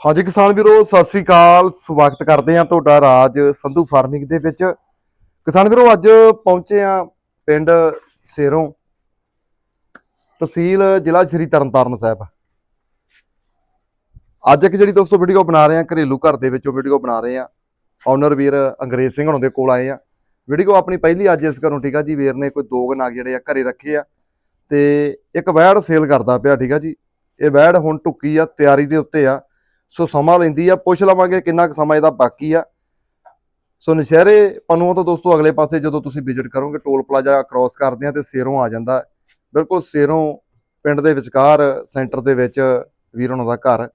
ਹਾਂਜੀ ਕਿਸਾਨ ਵੀਰੋ, ਸਤਿ ਸ੍ਰੀ ਅਕਾਲ। ਸਵਾਗਤ ਕਰਦੇ ਹਾਂ ਤੁਹਾਡਾ ਰਾਜ ਸੰਧੂ ਫਾਰਮਿੰਗ ਦੇ ਵਿੱਚ। ਕਿਸਾਨ ਵੀਰੋ, ਅੱਜ ਪਹੁੰਚੇ ਆ ਪਿੰਡ ਸੇਰੋਂ, ਤਹਿਸੀਲ ਜ਼ਿਲ੍ਹਾ ਸ਼੍ਰੀ ਤਰਨਤਾਰਨ ਸਾਹਿਬ। ਅੱਜ ਇੱਕ ਜਿਹੜੀ ਦੋਸਤੋ ਵੀਡੀਓ ਬਣਾ ਰਹੇ ਆ ਘਰੇਲੂ ਘਰ ਦੇ ਵਿੱਚੋਂ ਵੀਡੀਓ ਬਣਾ ਰਹੇ ਆ ਓਨਰ ਵੀਰ ਅੰਗਰੇਜ਼ ਸਿੰਘ ਹੁਣਾਂ ਦੇ ਕੋਲ ਆਏ ਆ ਵੀਡੀਓ ਆਪਣੀ ਪਹਿਲੀ ਅੱਜ ਇਸ ਘਰੋਂ, ਠੀਕ ਆ ਜੀ? ਵੀਰ ਨੇ ਕੋਈ ਦੋ ਕੁ ਜਿਹੜੇ ਆ ਘਰੇ ਰੱਖੇ ਆ। ਤੇ ਇੱਕ ਵੈੜ ਸੇਲ ਕਰਦਾ ਪਿਆ, ਠੀਕ ਆ ਜੀ? ਇਹ ਵੈੜ ਹੁਣ ਟੁੱਕੀ ਆ, ਤਿਆਰੀ ਦੇ ਉੱਤੇ ਆ। ਸੋ ਸਮਾਂ ਲੈਂਦੀ ਆ, ਪੁੱਛ ਲਵਾਂਗੇ ਕਿੰਨਾ ਕੁ ਸਮਾਂ ਇਹਦਾ ਬਾਕੀ ਆ। ਸੋ ਨਸ਼ਹਿਰੇ ਪਨੂਆ ਤੋਂ ਦੋਸਤੋ, ਅਗਲੇ ਪਾਸੇ ਜਦੋਂ ਤੁਸੀਂ ਵਿਜ਼ਿਟ ਕਰੋਗੇ, ਟੋਲ ਪਲਾਜ਼ਾ ਕ੍ਰਾਸ ਕਰਦੇ ਆ ਤੇ ਸੇਰੋਂ ਆ ਜਾਂਦਾ। ਬਿਲਕੁਲ ਸੇਰੋਂ ਪਿੰਡ ਦੇ ਵਿਚਕਾਰ, ਸੈਂਟਰ ਦੇ ਵਿੱਚ ਵੀਰ ਉਹਨਾਂ ਦਾ ਘਰ।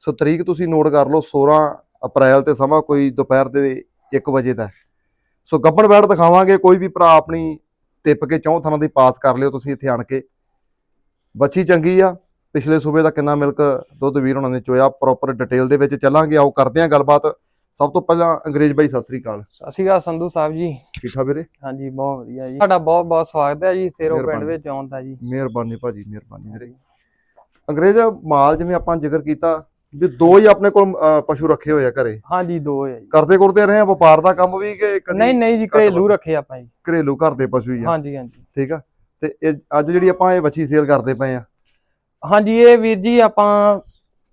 ਸੋ ਤਰੀਕ ਤੁਸੀਂ ਨੋਟ ਕਰ ਲਓ 16 ਅਪ੍ਰੈਲ ਤੇ ਸਮਾਂ ਕੋਈ ਦੁਪਹਿਰ ਦੇ 1 ਵਜੇ ਦਾ। ਸੋ ਗੱਬਣ ਬੈਠ ਦਿਖਾਵਾਂਗੇ, ਕੋਈ ਵੀ ਭਰਾ ਆਪਣੀ ਟਿੱਪ ਕੇ ਚੌਂ ਥਾਂ ਦੀ ਪਾਸ ਕਰ ਲਿਓ ਤੁਸੀਂ ਇੱਥੇ ਆਣ ਕੇ। ਬੱਚੀ ਚੰਗੀ ਆ। ਪਿਛਲੇ ਸੂਬੇ ਦਾ ਕਿੰਨਾ ਮਿਲਕ ਦੁੱਧ ਵੀਰ ਉਹਨਾਂ ਨੇ ਚੋਇਆ ਪ੍ਰੋਪਰ ਡਿਟੇਲ ਦੇ ਵਿੱਚ ਚੱਲਾਂਗੇ ਆਓ ਕਰਦੇ ਹਾਂ ਗੱਲਬਾਤ। ਸਭ ਤੋਂ ਪਹਿਲਾਂ ਅੰਗਰੇਜ਼ ਬਾਈ ਸਤਿ ਸ੍ਰੀ ਅਕਾਲ। ਸਤਿ ਸ਼੍ਰੀ ਅਕਾਲ ਸੰਧੂ ਸਾਹਿਬ ਜੀ। ਠੀਕ ਠਾਕ ਵੀਰੇ? ਹਾਂਜੀ ਬਹੁਤ ਵਧੀਆ ਜੀ। ਤੁਹਾਡਾ ਬਹੁਤ ਬਹੁਤ ਸਵਾਗਤ ਹੈ ਜੀ ਸੇਰੋ ਪਿੰਡ। ਵਿੱਚ ਆਉਣ ਦਾ ਜੀ। ਮਿਹਰਬਾਨੀ ਭਾਜੀ ਮਿਹਰਬਾਨੀ ਵੀਰੇ। ਅੰਗਰੇਜ਼ ਮਾਲ ਜਿਵੇਂ ਆਪਾਂ ਜ਼ਿਕਰ ਕੀਤਾ ਵੀ ਦੋ ਹੀ ਆਪਣੇ ਕੋਲ ਪਸ਼ੂ ਰੱਖੇ ਹੋਏ ਆ ਘਰੇ। ਹਾਂਜੀ ਦੋ ਹੈ ਜੀ। ਕਰਦੇ ਕਰਦੇ ਰਹੇ ਆ ਵਪਾਰ ਦਾ ਕੰਮ ਵੀ ਕਿ ਨਹੀਂ ਨਹੀਂ ਜੀ ਘਰੇਲੂ ਰੱਖੇ ਆਪਾਂ ਜੀ। ਘਰੇਲੂ ਘਰ ਦੇ ਪਸ਼ੂ ਹੀ ਆ। ਹਾਂਜੀ ਹਾਂਜੀ। ਠੀਕ ਆ? ਤੇ ਅੱਜ ਜਿਹੜੀ ਆਪਾਂ ਇਹ ਵੱਛੀ ਸੇਲ ਕਰਦੇ ਪਏ ਆ ਹਾਂਜੀ ਇਹ ਵੀਰ ਜੀ ਆਪਾਂ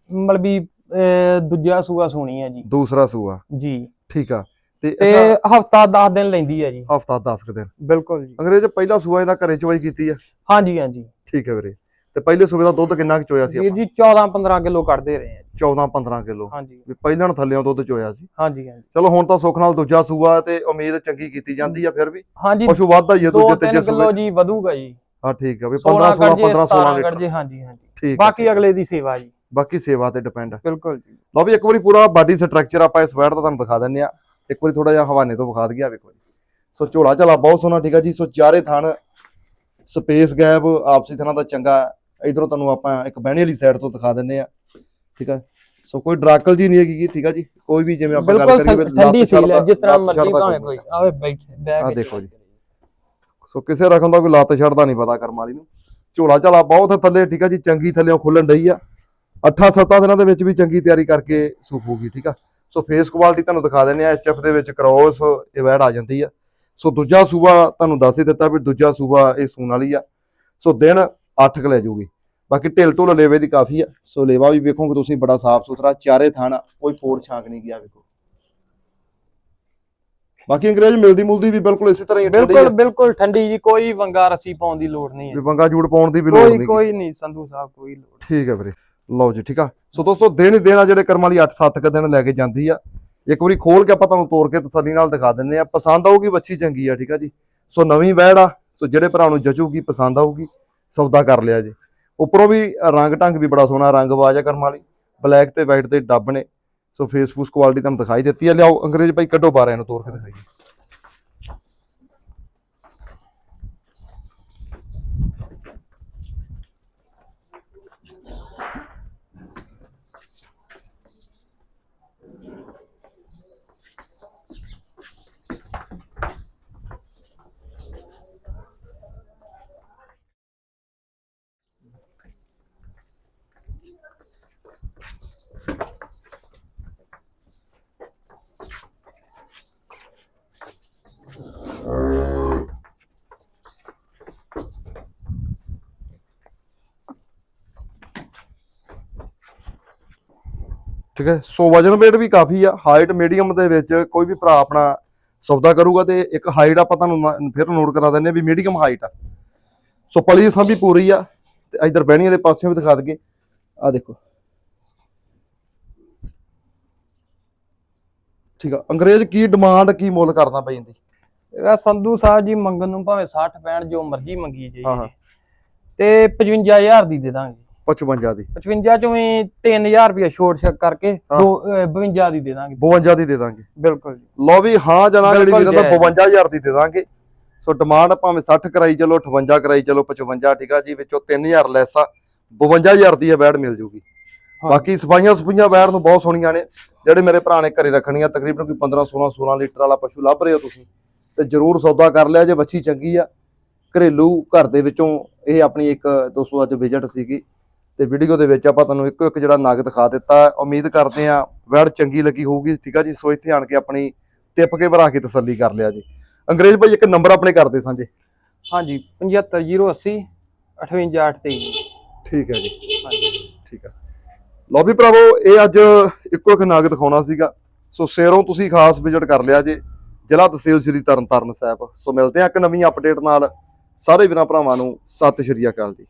ਮਤਲਬ ਵੀ ਅਹ, ਦੂਜਾ ਸੂਆ ਸੋਣੀ ਹੈ ਜੀ। ਦੂਸਰਾ ਸੂਆ। ਜੀ। ਠੀਕ ਆ। ਤੇ ਤੇ ਹਫਤਾ 10 ਦਿਨ ਲੈਂਦੀ ਹੈ ਜੀ। ਹਫਤਾ 10 ਦਿਨ। ਬਿਲਕੁਲ ਜੀ। ਅੰਗਰੇਜ਼ ਪਹਿਲਾ ਸੂਆ ਇਹਦਾ ਘਰੇ ਚਵਾਈ ਕੀਤੀ ਆ? ਹਾਂਜੀ ਹਾਂਜੀ। ਠੀਕ ਹੈ ਵੀਰੇ। ਤੇ ਪਹਿਲੇ ਸੂਬੇ ਦਾ ਦੁੱਧ ਕਿੰਨਾ ਕੁ ਚੋਇਆ ਸੀ ਵੀਰ ਆਪਾਂ ਜੀ 14 15 ਕਿਲੋ ਕੱਢਦੇ ਰਹੇ ਆ ਜੀ। 14 15 ਕਿਲੋ। ਹਾਂਜੀ। ਵੀ ਪਹਿਲਾਂ ਨੂੰ ਥੱਲੇੋਂ ਦੁੱਧ ਚੋਇਆ ਸੀ। ਹਾਂਜੀ ਹਾਂਜੀ। ਚਲੋ ਹੁਣ ਤਾਂ ਸੁੱਖ ਨਾਲ ਦੂਜਾ ਸੂਆ ਤੇ ਉਮੀਦ ਚੰਗੀ ਕੀਤੀ ਜਾਂਦੀ ਆ ਫਿਰ ਵੀ। ਹਾਂਜੀ। ਪਸ਼ੂ ਵੱਧਦਾ ਹੀ ਆ 2 ਦੂਜੇ ਤੀਜੇ 3 ਕਿਲੋ ਸੂਬੇ ਜੀ ਵਧੂਗਾ ਜੀ। ਹਾਂ ਠੀਕ ਆ ਵੀ 16 15 16 ਕੱਢ ਜੇ 15 16 17 ਕੱਢ ਲੀਟਰ। ਜੇ ਹਾਂਜੀ ਹਾਂਜੀ। ਠੀਕ ਆ, ਬਾਕੀ ਆ। ਅਗਲੇ ਦੀ ਸੇਵਾ ਜੀ। ਬਾਕੀ ਸੇਵਾ ਤੇ ਡਿਪੈਂਡ ਬਿਲਕੁਲ ਜੀ। ਲਓ ਵੀ ਇੱਕ ਵਾਰੀ ਪੂਰਾ ਬਾਡੀ ਸਟਰਕਚਰ ਆਪਾਂ ਇਸ ਵੈੜ ਦਾ ਤੁਹਾਨੂੰ ਦਿਖਾ ਦਿੰਨੇ ਆ। ਇੱਕ ਵਾਰੀ ਥੋੜਾ ਜਿਹਾ ਹਵਾਨੇ ਤੋਂ ਵਿਖਾ ਦਈਏ ਵੇਖੋ ਜੀ। ਸੋ ਝੋਲਾ ਝਾਲਾ ਬਹੁਤ ਸੋਹਣਾ ਠੀਕ ਆ ਜੀ। ਸੋ ਚਾਰੇ ਥਣ ਸਪੇਸ ਗੈਪ ਆਪਸੀ ਥਣਾਂ ਦਾ ਚੰਗਾ। ਇਧਰੋਂ ਤੁਹਾਨੂੰ ਆਪਾਂ ਇੱਕ ਬਹਿਣੇ ਵਾਲੀ ਸਾਈਡ ਤੋਂ ਦਿਖਾ ਦਿੰਨੇ ਆ ਠੀਕ ਆ। ਸੋ ਕੋਈ ਡਰਾਕਲ ਜੀ ਨਹੀਂ ਹੈਗੀ ਠੀਕ ਆ ਜੀ। ਕੋਈ ਵੀ ਜਿਵੇਂ ਆਪਾਂ ਗੱਲ ਬਿਲਕੁਲ ਕਰੀਏ ਸੰ- ਠੰਡੀ ਸੀਲ ਹੈ ਜਿਸ ਤਰ੍ਹਾਂ ਮਰਜ਼ੀ ਭਾਵੇਂ ਕੋਈ ਆਵੇ ਬੈਠੇ ਆਹ ਕੇ ਦੇਖੋ ਜੀ। ਸੋ ਕਿਸੇ ਰਕਮ ਦਾ ਕੋਈ ਲੱਤ ਛੱਡਦਾ ਨਹੀਂ ਪਤਾ ਕਰਮ ਵਾਲੀ ਨੂੰ। ਝੋਲਾ ਝਾਲਾ ਬਹੁਤ ਥੱਲੇ, ਠੀਕ ਆ ਜੀ, ਚੰਗੀ ਥੱਲੇੋਂ ਖੁੱਲਣ ਡਈ ਆ। 8-7 ਦਿਨਾਂ ਦੇ ਵਿੱਚ ਵੀ ਚੰਗੀ ਤਿਆਰੀ ਕਰਕੇ ਸੂਪੂਗੀ ਠੀਕ ਆ। ਸੋ ਫੇਸ ਕੁਆਲਿਟੀ ਤੁਹਾਨੂੰ ਦਿਖਾ ਦਿੰਦੇ ਆ ਐਚਐਫ ਦੇ ਵਿੱਚ ਕ੍ਰੋਸ ਇਹ ਆ ਜਾਂਦੀ ਆ। ਸੋ ਦੂਜਾ ਸੂਬਾ ਤੁਹਾਨੂੰ ਦੱਸ ਹੀ ਦਿੱਤਾ ਵੀ ਦੂਜਾ ਸੂਬਾ ਇਹ ਸੂਣ ਵਾਲੀ ਆ। ਸੋ ਦਿਨ 8 ਕ ਲੈ ਜੂਗੀ ਬਾਕੀ ਢਿੱਲ ਢੁੱਲ ਲੇਵੇ ਦੀ ਕਾਫੀ ਆ। ਸੋ ਲੇਵਾ ਵੀ ਵੇਖੋਗੇ ਤੁਸੀਂ, ਬੜਾ ਸਾਫ਼ ਸੁਥਰਾ, ਚਾਰੇ ਥਾਣਾ, ਕੋਈ ਫੋੜ ਛਾਂਕ ਨਹੀਂ ਗਿਆ, ਵੇਖੋ। ਬਾਕੀ ਅੰਗਰੇਜ਼ ਮਿਲਦੀ ਮੁਲਦੀ ਵੀ ਬਿਲਕੁਲ ਇਸੇ ਤਰ੍ਹਾਂ ਹੀ। ਬਿਲਕੁਲ ਬਿਲਕੁਲ ਠੰਡੀ ਜੀ ਕੋਈ ਵੰਗਾ ਰੱਸੀ ਪਾਉਣ ਦੀ ਲੋੜ ਨਹੀਂ ਵੀ ਹੈ ਵੰਗਾ ਜੂੜ ਪਾਉਣ ਦੀ ਵੀ ਲੋੜ ਕੋਈ ਨਹੀਂ। ਕੋਈ ਨਹੀਂ ਸੰਧੂ ਸਾਹਿਬ ਕੋਈ ਲੋੜ ਠੀਕ ਹੈ ਵੀਰੇ। ਲਓ ਜੀ ਠੀਕ ਆ। ਸੋ ਦੋਸਤੋ ਦਿਨ ਆ ਜਿਹੜੇ ਕਰਮ ਵਾਲੀ 8-7 ਕ ਦਿਨ ਲੈ ਕੇ ਜਾਂਦੀ ਆ। ਇੱਕ ਵਾਰੀ ਖੋਲ ਕੇ ਆਪਾਂ ਤੁਹਾਨੂੰ ਤੋੜ ਕੇ ਤਸੱਲੀ ਨਾਲ ਦਿਖਾ ਦਿੰਨੇ ਆ। ਪਸੰਦ ਆਊਗੀ ਵੱਛੀ ਚੰਗੀ ਆ ਠੀਕ ਆ ਜੀ। ਸੋ ਨਵੀਂ ਵੈੜ ਆ ਸੋ ਜਿਹੜੇ ਭਰਾ ਨੂੰ ਜਚੂਗੀ ਪਸੰਦ ਆਊਗੀ ਸੌਦਾ ਕਰ ਲਿਆ ਜੀ। ਉੱਪਰੋਂ ਵੀ ਰੰਗ ਢੰਗ ਵੀ ਬੜਾ ਸੋਹਣਾ ਰੰਗ ਆਵਾਜ਼ ਆ ਕਰਮ ਵਾਲੀ। ਬਲੈਕ ਤੇ ਵਾਈਟ ਤੇ ਡੱਬ ਨੇ। ਸੋ ਫੇਸਬੁੱਕ ਕੁਆਲਿਟੀ ਤੁਹਾਨੂੰ ਦਿਖਾਈ ਦਿੱਤੀ ਆ। ਲਿਆਓ, ਅੰਗਰੇਜ਼ ਭਾਈ ਕੱਢੋ ਬਾਰੇ ਇਹਨੂੰ ਤੋਰ ਕੇ ਦਿਖਾਈਏ। ਠੀਕ ਹੈ ਸੋ ਵਜਨ weight ਵੀ ਕਾਫੀ ਆ। ਹਾਈਟ ਮੀਡੀਅਮ ਦੇ ਵਿੱਚ ਕੋਈ ਵੀ ਭਰਾ ਆਪਣਾ ਸੌਦਾ ਕਰੂਗਾ ਤੇ ਇੱਕ ਹਾਈਟ ਆਪਾਂ ਤੁਹਾਨੂੰ ਫਿਰ ਨੋਟ ਕਰਾ ਦਿੰਦੇ ਆ ਵੀ ਮੀਡੀਅਮ ਹਾਈਟ ਆ। ਸੋ ਪਲੀ ਵੀ ਪੂਰੀ ਆ ਤੇ ਇਧਰ ਬਹਿਣੀਆਂ ਦੇ ਪਾਸਿਓਂ ਵੀ ਦਿਖਾ ਦਈਏ। ਆ ਦੇਖੋ। ਠੀਕ ਆ ਅੰਗਰੇਜ਼ ਕੀ ਡਿਮਾਂਡ ਕੀ ਮੁੱਲ ਕਰਦਾ ਪਈ ਇਹਦੀ? ਇਹਦਾ ਸੰਧੂ ਸਾਹਿਬ ਜੀ ਮੰਗਣ ਨੂੰ ਭਾਵੇਂ 60 65 ਜੋ ਮਰਜ਼ੀ ਮੰਗੀ। ਜਾਈਏ ਤੇ 55000 ਦੀ ਦੇ ਦਾਂਗੇ। 55 ਦੀ। 55 ਚੋਂ ਵੀ 3000 ਰੁਪਏ ਛੋਟ ਛੱਕ ਕਰਕੇ ਹਾਂ। ਦੋ ਅਹ 52 ਦੀ ਦੇ ਦਾਂਗੇ। 52 ਦੀ ਦੇ ਦਾਂਗੇ। ਬਿਲਕੁਲ ਜੀ। ਲਓ ਵੀ ਹਾਂ ਜਨਾ ਜਿਹੜੀ ਵੀਰਾਂ ਦਾ ਜਾਇਜ਼। 52000 ਦੀ ਦੇ ਦਾਂਗੇ। ਸੋ ਡਿਮਾਂਡ ਭਾਵੇਂ 60 ਕਰਾਈ ਚਲੋ 58 ਕਰਾਈ ਚਲੋ 55 ਠੀਕ ਆ ਜੀ ਵਿੱਚੋਂ 3000 ਲੈਸ ਆ 52000 ਦੀ ਇਹ ਬੈੜ ਮਿਲ ਜੂਗੀ। ਬਾਕੀ ਸਫਾਈਆਂ ਸਫਾਈਆਂ ਬੈੜ ਨੂੰ ਬਹੁਤ ਸੋਹਣੀਆਂ ਨੇ। ਜਿਹੜੇ ਮੇਰੇ ਭਰਾ ਨੇ ਘਰੇ ਰੱਖਣੀਆਂ ਤਕਰੀਬਨ ਕੋਈ 15 16 16 ਲੀਟਰ ਵਾਲਾ ਪਸ਼ੂ ਲੱਭ ਰਹੇ ਹੋ ਤੁਸੀਂ ਤੇ ਜਰੂਰ ਸੌਦਾ ਕਰ ਲਿਆ ਜੇ ਵੱਛੀ ਚੰਗੀ ਆ। ਘਰੇਲੂ ਘਰ ਦੇ ਵਿੱਚੋਂ ਇਹ ਆਪਣੀ ਇੱਕ ਦੋਸਤੋ ਅੱਜ ਵਿਜ਼ਿਟ ਸੀਗੀ। ਤੇ ਵੀਡੀਓ ਦੇ ਵਿੱਚ ਆਪਾਂ ਤੁਹਾਨੂੰ ਇੱਕੋ ਇੱਕ ਜਿਹੜਾ ਨਗ ਦਿਖਾ ਦਿੱਤਾ। ਉਮੀਦ ਕਰਦੇ ਆ ਵੈੜ ਚੰਗੀ ਲੱਗੀ ਹੋਊਗੀ। ਠੀਕ ਆ ਜੀ? ਸੋ ਇੱਥੇ ਆਣ ਕੇ ਆਪਣੀ ਟਿਪ ਕੇ ਭਰਾ ਕੇ ਤਸੱਲੀ ਕਰ ਲਿਆ ਜੀ। ਅੰਗਰੇਜ਼ ਭਾਈ ਇੱਕ ਨੰਬਰ ਆਪਣੇ ਕਰਦੇ ਸਾਂਝੇ। ਹਾਂਜੀ 75080 58823 ਠੀਕ ਹੈ ਜੀ। ਹਾਂਜੀ। ਠੀਕ ਆ। ਲਓ ਵੀ ਭਰਾਵੋ ਇਹ ਅੱਜ ਇੱਕੋ ਇੱਕ ਨਗ ਦਿਖਾਉਣਾ ਸੀਗਾ। ਸੋ ਸੇਰੋਂ ਤੁਸੀਂ ਖਾਸ ਵਿਜ਼ਿਟ ਕਰ ਲਿਆ ਜੇ। ਜ਼ਿਲ੍ਹਾ ਤਹਿਸੀਲ ਸ੍ਰੀ ਤਰਨਤਾਰਨ ਸਾਹਿਬ। ਸੋ ਮਿਲਦੇ ਆ ਇੱਕ ਨਵੀਂ ਅਪਡੇਟ ਨਾਲ। ਸਾਰੇ ਵੀਰਾਂ ਭਰਾਵਾਂ ਨੂੰ ਸਤਿ ਸ਼੍ਰੀ ਅਕਾਲ ਜੀ।